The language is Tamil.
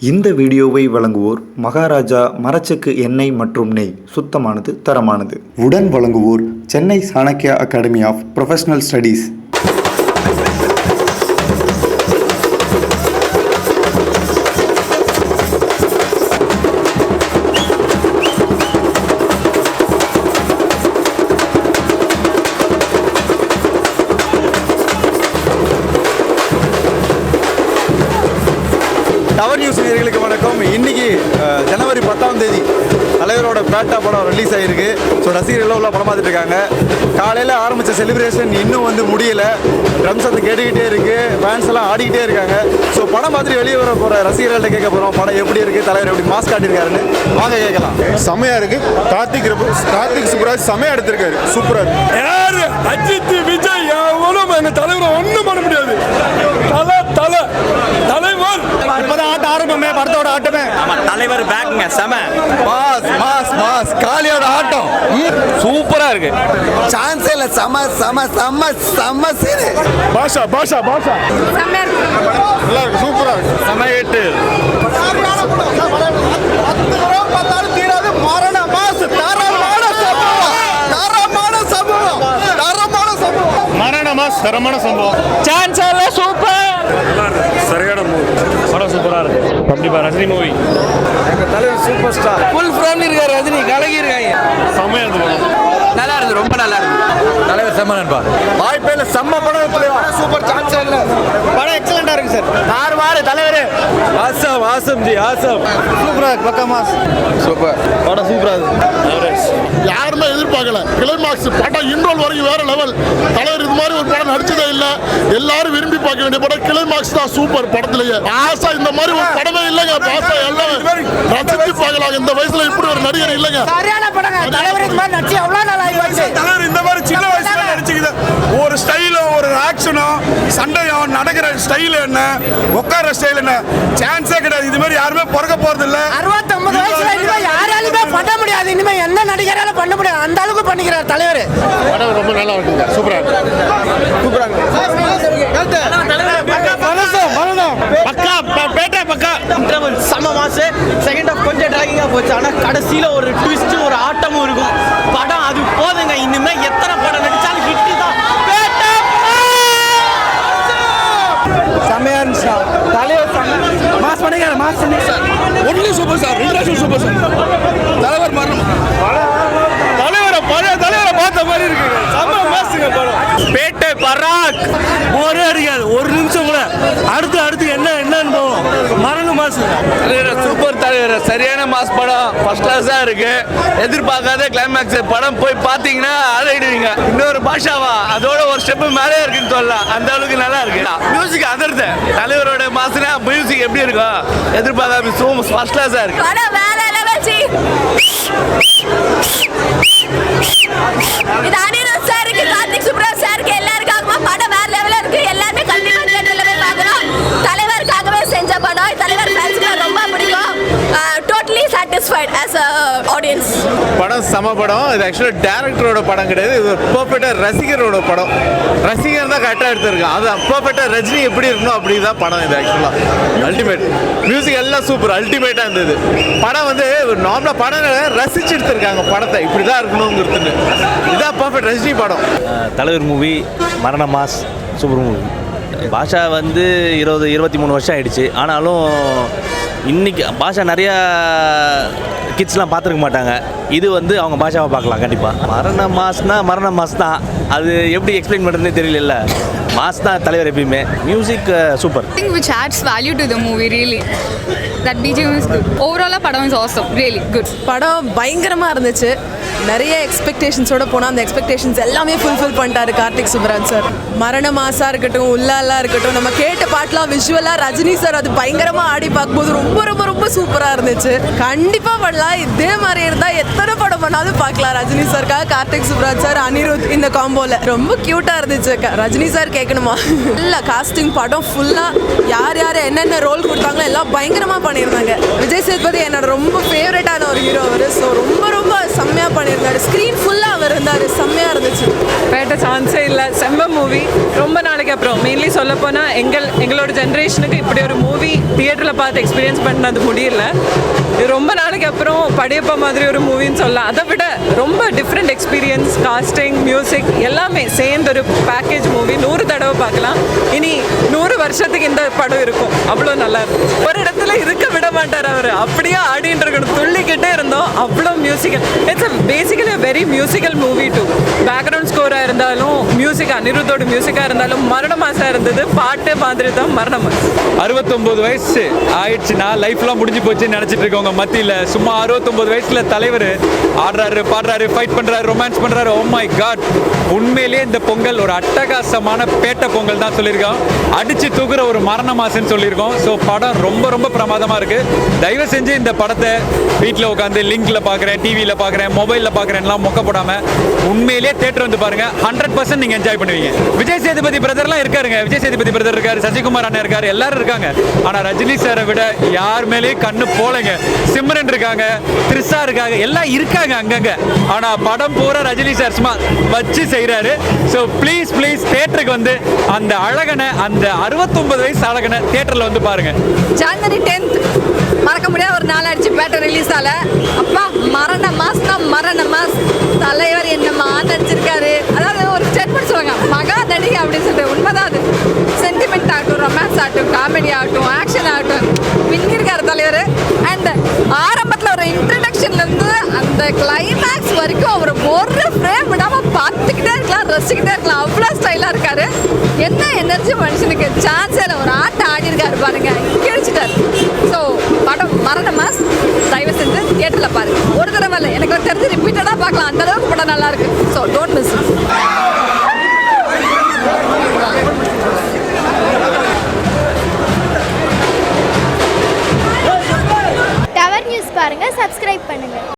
இந்த வீடியோவை வழங்குவோர் மகாராஜா மரச்செக்கு எண்ணெய் மற்றும் நெய். சுத்தமானது தரமானது. உடன் வழங்குவோர் Chennai Chanakya academy of professional studies நேயர்களுக்கு வணக்கம். இன்னைக்கு ஜனவரி பத்தாம் தேதி தலைவரோட பேட்டா படம் ரிலீஸ் ஆகிருக்கு ஸோ ரசிகர்கள் உள்ள படம் பார்த்துட்டு இருக்காங்க. காலையில் ஆரம்பித்த செலிப்ரேஷன் இன்னும் வந்து முடியல. ட்ரம்ஸ் வந்து கேட்டுக்கிட்டே இருக்கு. ஃபேன்ஸ் எல்லாம் ஆடிக்கிட்டே இருக்காங்க. ஸோ படம் பார்த்துட்டு வெளியே வர போகிற ரசிகர்கள்ட்ட கேட்க போகிறோம் படம் எப்படி இருக்கு? தலைவர் எப்படி மாஸ்க் காட்டியிருக்காருன்னு. வாங்க கேட்கலாம். செமையா இருக்கு. கார்த்திக் கார்த்திக் சுப்ராஜ் செமையா எடுத்திருக்காரு. சூப்பரா இருக்கு. யாரு? அஜித் விஜய் எவனும் எங்க தலைவரை ஒண்ணும் பண்ண முடியாது. தலை தலை. படத்தோட ஆட்டமே. தலைவர் பேக்குங்க செம. Mass mass mass. காளியோட ஆட்டம். சூப்பரா இருக்கு. சான்ஸே இல்லை செம செம செம செம சீனு. பாஷா பாஷா பாஷா. நல்லா இருக்கு சூப்பரா இருக்கு. செம எட்டு மரண மாசு தரமான சம்பவம். தரமான சம்பவம். தரமான சம்பவம் மரண மாஸ் தரமான சம்பவம். சான்ஸ் எல்லாம் சூப்பர் சரியான மூவி படம் சூப்பரா இருக்கு கண்டிப்பா ரஜினி மூவி. தலைவர் சூப்பர் ஸ்டார் ஃபுல் ஃப்ரேம் இருக்காரு ரஜினி. கலகி இருக்காங்க. செமையா இருந்து படம் நல்லா இருக்கு ரொம்ப நல்லா இருக்கு தலைவர் செம்ம நண்பா. வாய்ப்பே இல்லை. செம்ம படம். சூப்பர் சான்ஸ் இல்லை படம் எக்ஸலண்டா இருக்கு சார் ஆசம் ஜி ஆசம் சூப்பரா பக்கா மாஸ். சூப்பர். படம் சூப்பரா இருக்கு. யாருமே எதிர்பார்க்கல. கிளைமாக்ஸ் படம் இன்ட்ரோல் வரைக்கும் வேற லெவல் தலைவர் இது மாதிரி ஒரு படம் நடிச்சதே இல்ல. எல்லாரும் விரும்பி பார்க்க வேண்டிய படம் கிளைமாக்ஸ் தான் சூப்பர் படத்திலேயே. ஆசா இந்த மாதிரி ஒரு படமே இல்லைங்க. பாசா எல்லாம் ரசிச்சு பார்க்கலாம். இந்த வயசுல இப்படி ஒரு நடிகர் இல்லைங்க. சரியான படங்க. தலைவர் இது மாதிரி நடிச்சு எவ்வளவு நாள் ஆகி தலைவர் இந்த மாதிரி சின்ன வயசுல நடிச்சுக்குது. ஒரு ஸ்டைலும் ஒரு ஆக்ஷனும் சண்டையும் நடக்கிற ஸ்டைல் என்ன? உட்கார ஸ்டைல் என்ன? சான்ஸே கிடையாது. இது மாதிரி யாருமே பிறக்க போறது இல்ல அறுபத்தொன்பது வயசுல இனிமே யாராலுமே பண்ண முடியாது. இனிமே எந்த நடிகரால பண்ண முடியாது அந்த அளவுக்கு பண்ணிக்கிறார் தலைவர். படம் ரொம்ப நல்லா இருக்குங்க. சூப்பரா இருக்கு. பக்கா ப- பேட்டை பக்கா செம மாசு செகண்ட் ஹாஃப் கொஞ்சம் டிராகிங்கா போச்சு. ஆனா கடைசியில ஒரு ட்விஸ்ட் ஒரு ஆட்டமும் இருக்கும் படம் அது போதுங்க இனிமே எத்தனை படம் நடிச்சாலும் ஹிட் தான் பேட்டை செம்மையா இருந்துச்சு தலைவர் மாஸ் பண்ணிக்கிற மாஸ் பண்ணி only super star international super star தலைவர் மரணம். தலைவரை பழைய தலைவரை பார்த்த மாதிரி இருக்கு செம்ம மாசுங்க படம். பேட்டை பராக். ஒரே அடிக்காது. ஒரு நிமிஷம் கூட. அடுத்து சூப்பர் தலைவர். சரியான மாஸ் படம். ஃபர்ஸ்ட் கிளாஸாக இருக்கு. எதிர்பார்க்காத கிளைமேக்ஸ் படம் போய் பார்த்தீங்கன்னா அழைடுவீங்க இன்னொரு பாஷாவா? அதோட ஒரு ஸ்டெப் மேலே இருக்குன்னு சொல்லலாம். அந்த அளவுக்கு நல்லா இருக்கு. மியூசிக் அதிர்த்த தலைவரோட மாசுனா மியூசிக் எப்படி இருக்கும்? எதிர்பார்க்காம ஃபர்ஸ்ட் கிளாஸாக இருக்கு. இது ஆடியன்ஸ் படம் சம படம். இது ஆக்சுவலாக டேரக்டரோட படம் கிடையாது. இது பர்ஃபெக்டாக ரசிகரோட படம். ரசிகர் தான் கரெக்டாக எடுத்திருக்கான் அது பர்ஃபெக்டாக ரஜினி எப்படி இருக்கணும் அப்படி தான் படம் இது ஆக்சுவலாக அல்டிமேட் மியூசிக் எல்லாம் சூப்பர் அல்டிமேட்டாக இருந்தது. படம் வந்து நார்மலாக படம் ரசிச்சு எடுத்திருக்காங்க படத்தை. இப்படி தான் இருக்கணுங்கிறது இதான் பர்ஃபெக்ட் ரஜினி படம். தலைவர் மூவி மரண மாஸ் சூப்பர் மூவி பாஷா வந்து இருபது இருபத்தி மூணு வருஷம் ஆயிடுச்சு. ஆனாலும் இன்னைக்கு பாஷா நிறையா கிட்ஸ்லாம் பார்த்துருக்க மாட்டாங்க. இது வந்து அவங்க பாஷாவை பார்க்கலாம் கண்டிப்பாக மரண மாஸ்னா மரண மாஸ் தான். அது எப்படி எக்ஸ்பிளைன் பண்ணுறதுனே தெரியல மாஸ் தான் தலைவர் எப்பயுமே. Music super which adds value to the movie really. That BGM is good. Overall படம் is awesome. Really good. படம் பயங்கரமா இருந்துச்சு. நிறைய எக்ஸ்பெக்டேஷன்ஸோட போனால் அந்த எக்ஸ்பெக்டேஷன்ஸ் எல்லாமே ஃபுல்ஃபில் பண்ணிட்டாரு கார்த்திக் சுப்ராஜ் சார். மரண மாசா இருக்கட்டும் உள்ளாலாம் இருக்கட்டும் நம்ம கேட்ட பாட்டெலாம் விஷுவலாக ரஜினி சார் அது பயங்கரமாக ஆடி பார்க்கும்போது ரொம்ப ரொம்ப ரொம்ப சூப்பராக இருந்துச்சு. கண்டிப்பாக பண்ணலாம். இதே மாதிரி இருந்தால் எத்தனை படம் பண்ணாலும் பார்க்கலாம். ரஜினி சார்க்காக கார்த்திக் சுப்ராஜ் சார் அனிருத் இந்த காம்போவில் ரொம்ப க்யூட்டாக இருந்துச்சு. க- ரஜினி சார் கேட்கணுமா? இல்லை காஸ்டிங் படம் ஃபுல்லாக யார் யார் என்னென்ன ரோல் கொடுத்தாங்களோ எல்லாம் பயங்கரமாக பண்ணியிருந்தாங்க. விஜய் சேதுபதி என்னோட ரொம்ப ஃபேவரட்டான ஒரு ஹீரோ அவர். ஸோ ரொம்ப ரொம்ப செம்மையாக பண்ணி ನಿರ್ಧಾರ இல்லை செம்ம மூவி ரொம்ப நாளைக்கு அப்புறம். மெயின்லி சொல்ல போனால் எங்கள் எங்களோட ஜென்ரேஷனுக்கு இப்படி ஒரு மூவி தியேட்டரில் பார்த்து எக்ஸ்பீரியன்ஸ் பண்ணது முடியல. ரொம்ப நாளைக்கு அப்புறம் படையப்பா மாதிரி ஒரு மூவின்னு சொல்லலாம். அதை விட ரொம்ப டிஃப்ரெண்ட் எக்ஸ்பீரியன்ஸ் காஸ்டிங் மியூசிக் எல்லாமே சேர்ந்து ஒரு பேக்கேஜ் மூவி நூறு தடவை பார்க்கலாம். இனி நூறு வருஷத்துக்கு இந்த படம் இருக்கும். அவ்வளோ நல்லா இருக்கும். ஒரு இடத்துல இருக்க விட மாட்டார் அவர். அப்படியே ஆடிட்டு இருக்கணும். துள்ளிக்கிட்டே இருந்தோம். அவ்வளோ musical it's basically very musical movie too background ஸ்கோராக இருந்தாலும் மியூசிக் அனிருத்தோட மியூசிக்காக இருந்தாலும் மரண மாசம் இருந்தது. பாட்டு மாதிரி தான் மரண மாசம் அறுபத்தொம்போது வயசு ஆயிடுச்சுன்னா லைஃப்லாம் முடிஞ்சு போச்சுன்னு நினச்சிட்டு இருக்கவங்க மத்தியில். சும்மா அறுபத்தொம்போது வயசில் தலைவர் ஆடுறாரு பாடுறாரு ஃபைட் பண்ணுறாரு ரொமான்ஸ் பண்ணுறாரு ஓ oh மை காட் உண்மையிலேயே இந்த பொங்கல் ஒரு அட்டகாசமான பேட்டை பொங்கல் தான் சொல்லியிருக்கோம். அடித்து தூக்குற ஒரு மரண மாசுன்னு சொல்லியிருக்கோம். ஸோ படம் ரொம்ப ரொம்ப பிரமாதமாக இருக்குது தயவு செஞ்சு இந்த படத்தை வீட்டில் உட்காந்து லிங்கில் பார்க்குறேன் டிவியில் பார்க்குறேன் மொபைலில் பார்க்குறேன்லாம் மொக்க போடாமல் உண்மையிலேயே தேட்டர் வந்து பாருங்க. ஹண்ட்ரட் பர்சன்ட் நீங்க என்ஜாய் பண்ணுவீங்க. விஜய் சேதுபதி பிரதர்லாம் இருக்காருங்க. விஜய் சேதுபதி பிரதர் இருக்காரு சசிகுமார் அண்ணன் இருக்காரு எல்லாரும் இருக்காங்க. ஆனா ரஜினி சாரை விட யார் மேலேயும் கண்ணு போலங்க. சிம்ரன் இருக்காங்க த்ரிஷா இருக்காங்க எல்லாம் இருக்காங்க அங்கங்க. ஆனா படம் பூரா ரஜினி சார் சும்மா வச்சு செய்யறாரு ஸோ ப்ளீஸ் ப்ளீஸ் தேட்டருக்கு வந்து அந்த அழகனை அந்த அறுபத்தொன்பது வயசு அழகனை தேட்டர்ல வந்து பாருங்க. ஜனவரி டென்த் மறக்க முடியாத ஒரு நாள் ஆயிடுச்சு பேட்டர் ரிலீஸ் ஆல. அப்பா மரண மாஸ் தான் மரண மாஸ் தலைவர் என்னம்மா நடிச்சிருக்காரு அப்படின்னு சொல்லிட்டு உண்மைதான் அது. சென்டிமெண்ட் ஆகட்டும் ரொமான்ஸ் ஆகட்டும் காமெடி ஆகட்டும் ஆக்ஷன் ஆகட்டும். பின்னிருக்காரு தலைவர். அண்ட் ஆரம்பத்தில் ஒரு இன்ட்ரடக்ஷன்ல இருந்து அந்த கிளைமேக்ஸ் வரைக்கும் அவர் ஒரு ஃப்ரேம் விடாம பார்த்துக்கிட்டே இருக்கலாம் ரசிக்கிட்டே இருக்கலாம். அவ்வளோ ஸ்டைலாக இருக்காரு. என்ன எனர்ஜி மனுஷனுக்கு? சான்ஸே இல்லை ஒரு ஆட்டம் ஆடி இருக்காரு பாருங்க. கிழிச்சிட்டாரு. ஸோ படம் மரண மாஸ். தயவு செஞ்சு தியேட்டரில் பாருங்க. ஒரு தடவை இல்லை எனக்கு தெரிஞ்சு ரிப்பீட்டடாக பார்க்கலாம். அந்த அளவுக்கு படம் நல்லா இருக்கு. So don't